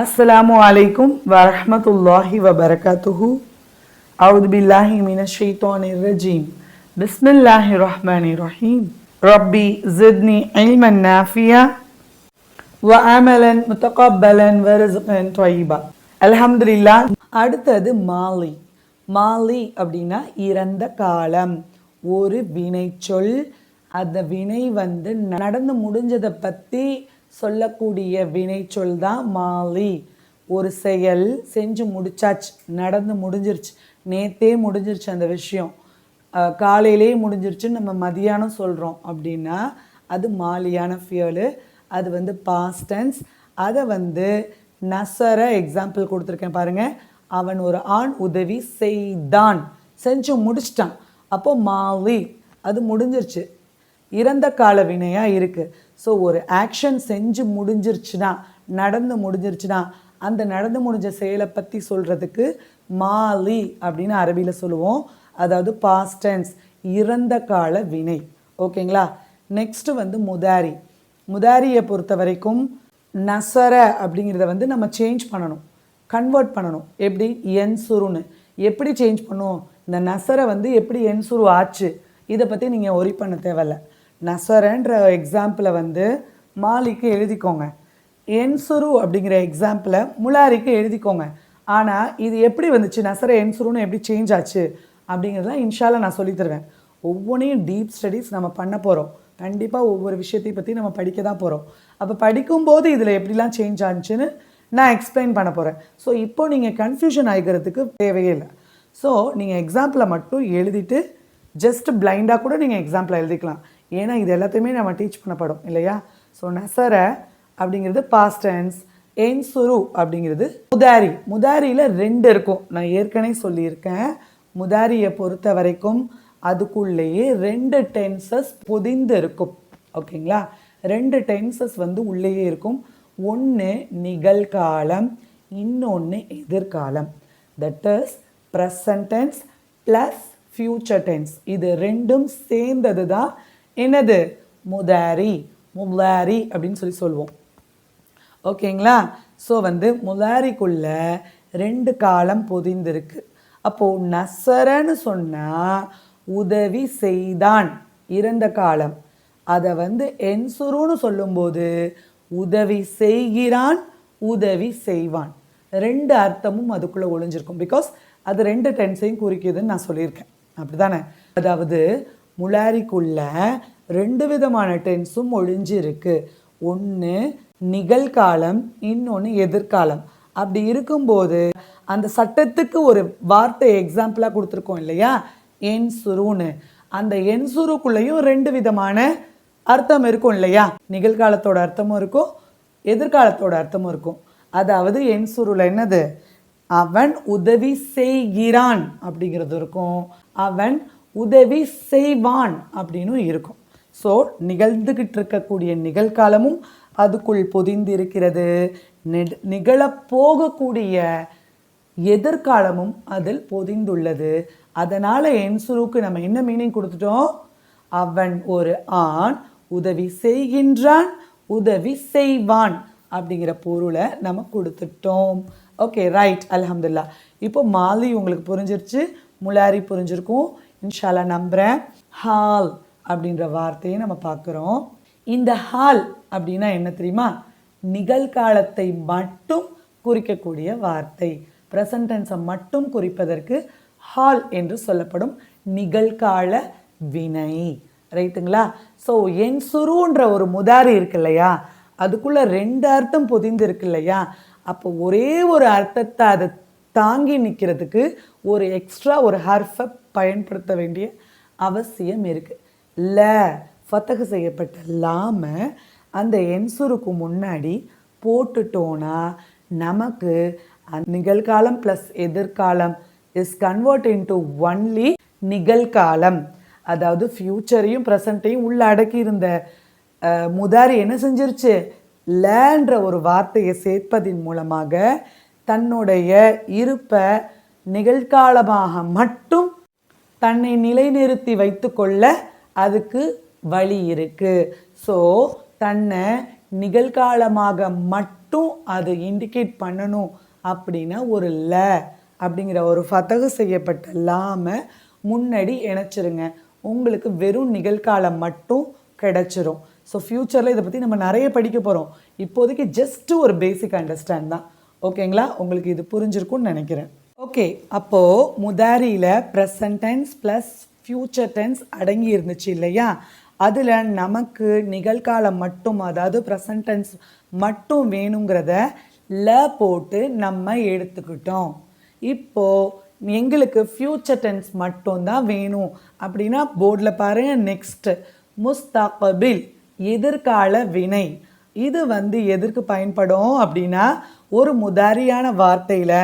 அஸ்லாம் வலைக்கும் வரமத்துல்லாஹி வபரகாத்துஹு அவுது பில்லாஹி மின ஷெய்தானி ரஜீம் பிஸ்மில்லாஹி ரஹ்மானி ரஹீம் ரப்பி ஜித்னி இல்மன் நாஃபியா வ அமலன் முத்தகப்பலன் வரசுகன் தொய்பா அலஹம்துல்லா அடுத்தது மாலி. மாலி அப்படின்னா இறந்த காலம். ஒரு வினைச்சொல். அந்த வினை வந்து நடந்து முடிஞ்சதை பற்றி சொல்லக்கூடிய வினைச்சொல் தான் மாலி. ஒரு செயல் செஞ்சு முடிச்சாச்சு நடந்து முடிஞ்சிருச்சு. நேத்தே முடிஞ்சிருச்சு அந்த விஷயம். காலையிலேயே காலையிலே முடிஞ்சிருச்சுன்னு நம்ம மதியானம் சொல்கிறோம் அப்படின்னா அது மாலியான ஃபியலு அது வந்து பாஸ்டன்ஸ் அதை வந்து நசர எக்ஸாம்பிள் கொடுத்துருக்கேன் பாருங்கள் அவன் ஒரு ஆண் உதவி செய்தான். செஞ்சு முடிச்சிட்டான். அப்போ மாலி அது முடிஞ்சிருச்சு. இறந்த கால வினையாக இருக்குது ஸோ ஒரு ஆக்ஷன் செஞ்சு முடிஞ்சிருச்சுன்னா நடந்து முடிஞ்சிருச்சுன்னா அந்த நடந்து முடிஞ்ச செயலை பற்றி சொல்கிறதுக்கு மாலி அப்படின்னு அரபியில் சொல்லுவோம். அதாவது பாஸ்ட் டென்ஸ் இறந்த கால வினை. ஓகேங்களா நெக்ஸ்ட்டு வந்து முதாரி. முதாரியை பொறுத்த வரைக்கும் நசர அப்படிங்கிறத வந்து நம்ம சேஞ்ச் பண்ணணும். கன்வெர்ட் பண்ணணும். எப்படி? என்சுருன்னு. எப்படி சேஞ்ச் பண்ணும்? இந்த நசரை வந்து எப்படி என்சுரு ஆச்சு? இதை பற்றி நீங்கள் ஒரி பண்ண தேவையில்ல. நசரன்ற எக்ஸாம்பிளை வந்து மாலிக்கு எழுதிக்கோங்க. என்சுரு அப்படிங்கிற எக்ஸாம்பிளை முலாரிக்கு எழுதிக்கோங்க. ஆனால் இது எப்படி வந்துச்சு? நசர என்சுருன்னு எப்படி சேஞ்ச் ஆச்சு? அப்படிங்கிறதுலாம் இன்ஷால நான் சொல்லித் தருவேன். ஒவ்வொன்றையும் டீப் ஸ்டடீஸ் நம்ம பண்ண போகிறோம் கண்டிப்பாக ஒவ்வொரு விஷயத்தையும் பற்றி நம்ம படிக்க தான் போகிறோம் அப்போ படிக்கும்போது இதில் எப்படிலாம் சேஞ்ச் ஆச்சுன்னு நான் எக்ஸ்பிளைன் பண்ண போகிறேன் ஸோ இப்போ நீங்கள் கன்ஃபியூஷன் ஆகிக்கிறதுக்கு தேவையே இல்லை. ஸோ நீங்கள் எக்ஸாம்பிளை மட்டும் எழுதிட்டு ஜஸ்ட் பிளைண்டாக கூட நீங்கள் எக்ஸாம்பிளை எழுதிக்கலாம். ஏன்னா இது எல்லாத்தையுமே நம்ம டீச் பண்ணப்படும் இல்லையா? ஸோ நெசர அப்படிங்கிறது பாஸ்ட் டென்ஸ் என்சுரு அப்படிங்கிறது முதாரி. முதாரியில் ரெண்டு இருக்கும். நான் ஏற்கனவே சொல்லியிருக்கேன். முதாரியை பொறுத்த வரைக்கும் அதுக்குள்ளேயே ரெண்டு டென்சஸ் பொதிந்து இருக்கும். ஓகேங்களா? ரெண்டு டென்சஸ் வந்து உள்ளேயே இருக்கும். ஒன்று நிகழ்காலம் இன்னொன்று எதிர்காலம். That is present tense plus future tense இது ரெண்டும் சேர்ந்தது தான் என்னது? முதாரி முலாரி அப்படின்னு சொல்லி சொல்லுவோம் ஓகேங்களா? ஸோ வந்து முலாரிக்குள்ள ரெண்டு காலம் பொதிந்திருக்கு. அப்போது நசரன்னு சொன்னால் உதவி செய்தான் இறந்த காலம். அதை வந்து என்சுருன்னு சொல்லும்போது உதவி செய்கிறான் உதவி செய்வான். ரெண்டு அர்த்தமும் அதுக்குள்ளே ஒளிஞ்சிருக்கும். பிகாஸ் அது ரெண்டு டென்ஸையும் குறிக்குதுன்னு நான் சொல்லியிருக்கேன். அப்படி தானே அதாவது முலாரிக்குள்ள ரெண்டு விதமான டென்ஸும் ஒழிஞ்சிருக்கு. ஒன்று நிகழ்காலம் இன்னொன்று எதிர்காலம். அப்படி இருக்கும்போது அந்த சட்டத்துக்கு ஒரு வார்த்தை எக்ஸாம்பிளாக கொடுத்துருக்கோம் இல்லையா? என் சுருன்னு. அந்த என் சுருக்குள்ளேயும் ரெண்டு விதமான அர்த்தம் இருக்கும் இல்லையா? நிகழ்காலத்தோட அர்த்தமும் இருக்கும் எதிர்காலத்தோட அர்த்தமும் இருக்கும். அதாவது என் சுருள் என்னது? அவன் உதவி செய்கிறான் அப்படிங்கிறது இருக்கும். அவன் உதவி செய்வான் அப்படின்னும் இருக்கும். ஸோ நிகழ்ந்துகிட்டு இருக்கக்கூடிய நிகழ்காலமும் அதுக்குள் பொதிந்திருக்கிறது. நிகழப்போகக்கூடிய எதிர்காலமும் அதில் பொதிந்துள்ளது. அதனால் என்சுருக்கு நம்ம என்ன மீனிங் கொடுத்துட்டோம்? அவன் ஒரு ஆண் உதவி செய்கின்றான் உதவி செய்வான் அப்படிங்கிற பொருளை நம்ம கொடுத்துட்டோம். ஓகே ரைட் அலமதுல்லா இப்போ மாலி உங்களுக்கு புரிஞ்சிருச்சு முலாரி புரிஞ்சிருக்கும். இன்ஷால்லா நம்புகிறேன் ஹால் அப்படின்ற வார்த்தையை நம்ம பார்க்குறோம். இந்த ஹால் அப்படின்னா என்ன தெரியுமா? நிகழ்காலத்தை மட்டும் குறிக்கக்கூடிய வார்த்தை. ப்ரெசன்ட் மட்டும் குறிப்பதற்கு ஹால் என்று சொல்லப்படும் நிகழ்கால வினை. ரைட்டுங்களா ஸோ என் சுருன்ற ஒரு முதாரி இருக்கு இல்லையா? அதுக்குள்ளே ரெண்டு அர்த்தம் பொதிந்துருக்கு இல்லையா? அப்போ ஒரே ஒரு அர்த்தத்தை அதை தாங்கி நிற்கிறதுக்கு ஒரு எக்ஸ்ட்ரா ஒரு ஹர்ஃபை பயன்படுத்த வேண்டிய அவசியம் இருக்கு. ல ஃபத்தகு செய்யப்பட்ட லாம அந்த என்சுருக்கு முன்னாடி போட்டுட்டோன்னா நமக்கு அந்த நிகழ்காலம் ப்ளஸ் எதிர்காலம் இஸ் கன்வெர்ட் இன்டு ஒன்லி நிகழ்காலம். அதாவது ஃப்யூச்சரையும் ப்ரெசண்ட்டையும் உள்ள அடக்கி இருந்த முதாரி என்ன செஞ்சிருச்சு? லேன்ற ஒரு வார்த்தையை சேர்ப்பதின் மூலமாக தன்னுடைய இருப்பை நிகழ்காலமாக மட்டும் தன்னை நிலைநிறுத்தி வைத்துக்கொள்ள அதுக்கு வழி இருக்கு. ஸோ தன்னை நிகழ்காலமாக மட்டும் அது இண்டிகேட் பண்ணணும் அப்படின்னா ஒரு ல அப்படிங்கிற ஒரு ஃபதகு செய்யப்பட்ட லாம முன்னாடி இணைச்சிருங்க. உங்களுக்கு வெறும் நிகழ்காலம் மட்டும் கிடைச்சிரும். ஸோ ஃப்யூச்சரில் இதை பற்றி நம்ம நிறைய படிக்க போகிறோம் இப்போதைக்கு ஜஸ்ட்டு ஒரு பேசிக் அண்டர்ஸ்டாண்ட் தான். ஓகேங்களா உங்களுக்கு இது புரிஞ்சிருக்கும்னு நினைக்கிறேன். ஓகே அப்போது முதாரியில் present tense plus future tense அடங்கி இருந்துச்சு இல்லையா? அதில் நமக்கு நிகழ்காலம் மட்டும் அதாவது ப்ரெசன்ட் டென்ஸ் மட்டும் வேணுங்கிறத ல போட்டு நம்ம எடுத்துக்கிட்டோம். இப்போது எங்களுக்கு ஃப்யூச்சர் டென்ஸ் மட்டும்தான் வேணும். அப்படின்னா போர்டில் பாருங்கள் நெக்ஸ்ட்டு முஸ்தகபில் எதிர்கால வினை. இது வந்து எதற்கு பயன்படும் அப்படின்னா ஒரு முதாரியான வார்த்தையில்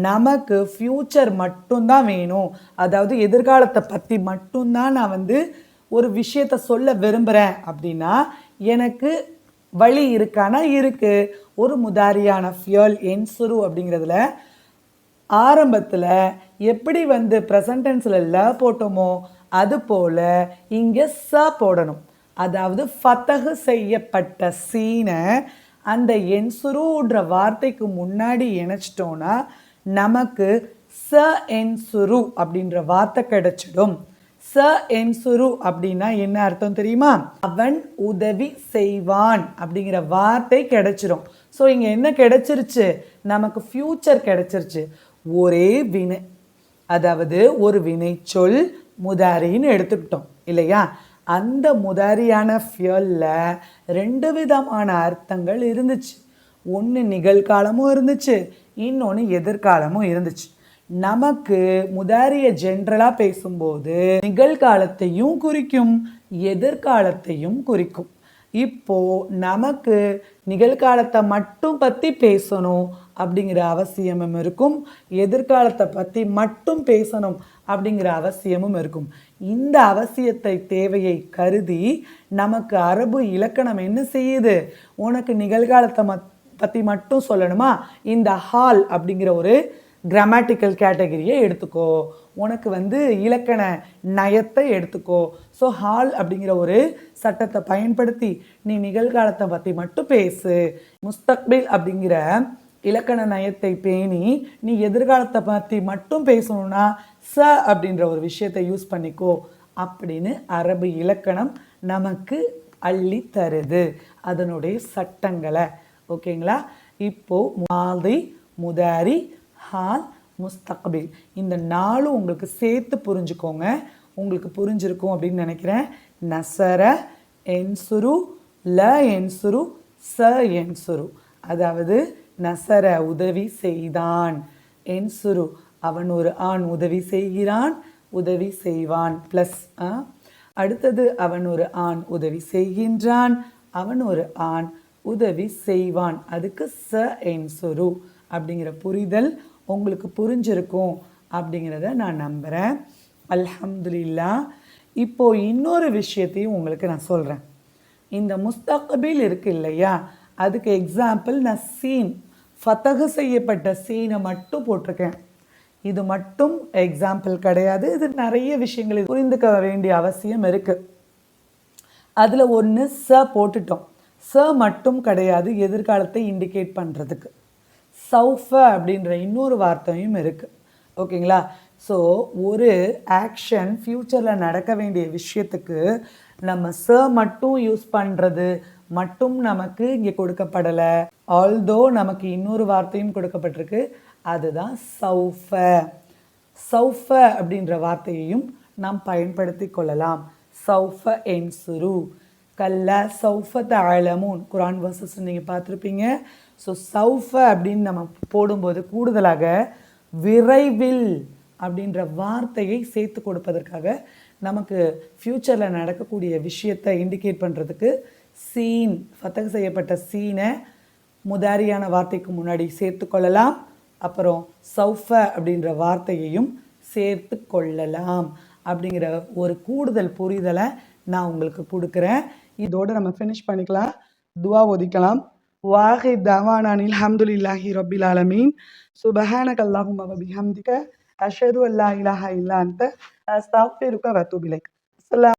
நமக்கு ஃப்யூச்சர் மட்டும்தான் வேணும். அதாவது எதிர்காலத்தை பற்றி மட்டும்தான் நான் வந்து ஒரு விஷயத்த சொல்ல விரும்புகிறேன் அப்படின்னா எனக்கு வழி இருக்கானா இருக்குது ஒரு முதாரியான ஃபியல் என்சுரு அப்படிங்கிறதுல ஆரம்பத்தில் எப்படி வந்து ப்ரெசன்டென்ஸில் ல போட்டோமோ அது போல் இங்கே ச போடணும். அதாவது ஃபத்தகு செய்யப்பட்ட சீனை அந்த என்சுருன்ற வார்த்தைக்கு முன்னாடி இணைச்சிட்டோன்னா நமக்கு ச என்சுரு அப்படின்ற வார்த்தை கிடைச்சிடும். ச என்சுரு அப்படின்னா என்ன அர்த்தம் தெரியுமா? அவன் உதவி செய்வான் அப்படிங்கிற வார்த்தை கிடைச்சிரும். ஸோ இங்கே என்ன கிடைச்சிருச்சு? நமக்கு ஃப்யூச்சர் கிடைச்சிருச்சு. ஒரே வினை அதாவது ஒரு வினைச்சொல் முதாரின்னு எடுத்துக்கிட்டோம் இல்லையா? அந்த முதாரியான ஃபியலில் ரெண்டு விதமான அர்த்தங்கள் இருந்துச்சு. ஒன்று நிகழ்காலமும் இருந்துச்சு இன்னொன்று எதிர்காலமும் இருந்துச்சு. நமக்கு முதாரிய ஜென்ரலாக பேசும்போது நிகழ்காலத்தையும் குறிக்கும் எதிர்காலத்தையும் குறிக்கும். இப்போ நமக்கு நிகழ்காலத்தை மட்டும் பற்றி பேசணும் அப்படிங்கிற அவசியமும் இருக்கும். எதிர்காலத்தை பற்றி மட்டும் பேசணும் அப்படிங்கிற அவசியமும் இருக்கும். இந்த அவசியத்தை தேவையை கருதி நமக்கு அரபு இலக்கணம் என்ன செய்யுது? உனக்கு நிகழ்காலத்தை மத் பற்றி மட்டும் சொல்லணுமா? இந்த ஹால் அப்படிங்கிற ஒரு கிராமட்டிக்கல் கேட்டகரியை எடுத்துக்கோ. உனக்கு வந்து இலக்கண நயத்தை எடுத்துக்கோ. ஸோ ஹால் அப்படிங்கிற ஒரு சட்டத்தை பயன்படுத்தி நீ நிகழ்காலத்தை பற்றி மட்டும் பேசு. முஸ்தக்பில் அப்படிங்கிற இலக்கண நயத்தை பேணி நீ எதிர்காலத்தை பற்றி மட்டும் பேசணும்னா ச அப்படின்ற ஒரு விஷயத்தை யூஸ் பண்ணிக்கோ. அப்படின்னு அரபு இலக்கணம் நமக்கு அள்ளி தருது. அதனுடைய சட்டங்களை. ஓகேங்களா? இப்போ மாதி முதாரி ஹால் முஸ்தக்பில். இந்த நாளும் உங்களுக்கு சேர்த்து புரிஞ்சுக்கோங்க. உங்களுக்கு புரிஞ்சிருக்கும் அப்படின்னு நினைக்கிறேன். நசர என்சுரு ல என்சுரு ச என்சுரு. அதாவது நசர உதவி செய்தான். என்சுரு அவன் ஒரு ஆண் உதவி செய்கிறான் உதவி செய்வான். ப்ளஸ் அடுத்தது அவன் ஒரு ஆண் உதவி செய்கின்றான். அவன் ஒரு ஆண் உதவி செய்வான். அதுக்கு ச சொரு அப்படிங்கிற புரிதல் உங்களுக்கு புரிஞ்சிருக்கும் அப்படிங்கிறத நான் நம்புகிறேன் அல்ஹம்துலில்லா. இப்போது இன்னொரு விஷயத்தையும் உங்களுக்கு நான் சொல்கிறேன் இந்த முஸ்தகபில் இருக்கு இல்லையா? அதுக்கு எக்ஸாம்பிள் நான் சீன் ஃபத்தகு செய்யப்பட்ட சீனை மட்டும் போட்டிருக்கேன். இது மட்டும் எக்ஸாம்பிள் கிடையாது. இது நிறைய விஷயங்களை புரிந்துக்க வேண்டிய அவசியம் இருக்குது அதில் ஒன்று ச போட்டுட்டோம். ச மட்டும் கிடையாது எதிர்காலத்தை இண்டிகேட் பண்ணுறதுக்கு சௌஃப அப்படின்ற இன்னொரு வார்த்தையும் இருக்குது ஓகேங்களா? ஸோ ஒரு ஆக்ஷன் ஃப்யூச்சரில் நடக்க வேண்டிய விஷயத்துக்கு நம்ம ச மட்டும் யூஸ் பண்ணுறது மட்டும் நமக்கு இங்கே கொடுக்கப்படலை. ஆல்தோ நமக்கு இன்னொரு வார்த்தையும் கொடுக்கப்பட்டிருக்கு அதுதான் சௌஃப சௌஃப அப்படின்ற வார்த்தையையும் நாம் பயன்படுத்தி கொள்ளலாம். சௌஃப என்சுரு கல்ல சௌஃப தாழமூன் குரான் வர்சஸ் நீங்கள் பார்த்துருப்பீங்க. ஸோ சௌஃப அப்படின்னு நம்ம போடும்போது கூடுதலாக விரைவில் அப்படின்ற வார்த்தையை சேர்த்து கொடுப்பதற்காக நமக்கு ஃப்யூச்சரில் நடக்கக்கூடிய விஷயத்தை இண்டிகேட் பண்ணுறதுக்கு சீன் ஃபத்தக செய்யப்பட்ட சீனை முதாரியான வார்த்தைக்கு முன்னாடி சேர்த்து கொள்ளலாம். அப்புறம் சௌஃப அப்படின்ற வார்த்தையையும் சேர்த்து கொள்ளலாம். அப்படிங்கிற ஒரு கூடுதல் புரிதலை நான் உங்களுக்கு கொடுக்குறேன். இதோடு நம்ம ஃபினிஷ் பண்ணிக்கலாம் துவா ஒதிக்கலாம் வாஹி தவானான் அல்ஹம்துலில்லாஹி ரபில் ஆலமீன் சுபஹானக அல்லாஹும்ம வ பிஹம்திக அஷ்ஹது அல்லா இலாஹா இல்லா அன்த அஸ்தக்ஃபிருக வ அத்தூபு இலைக் அஸ்ஸலாமு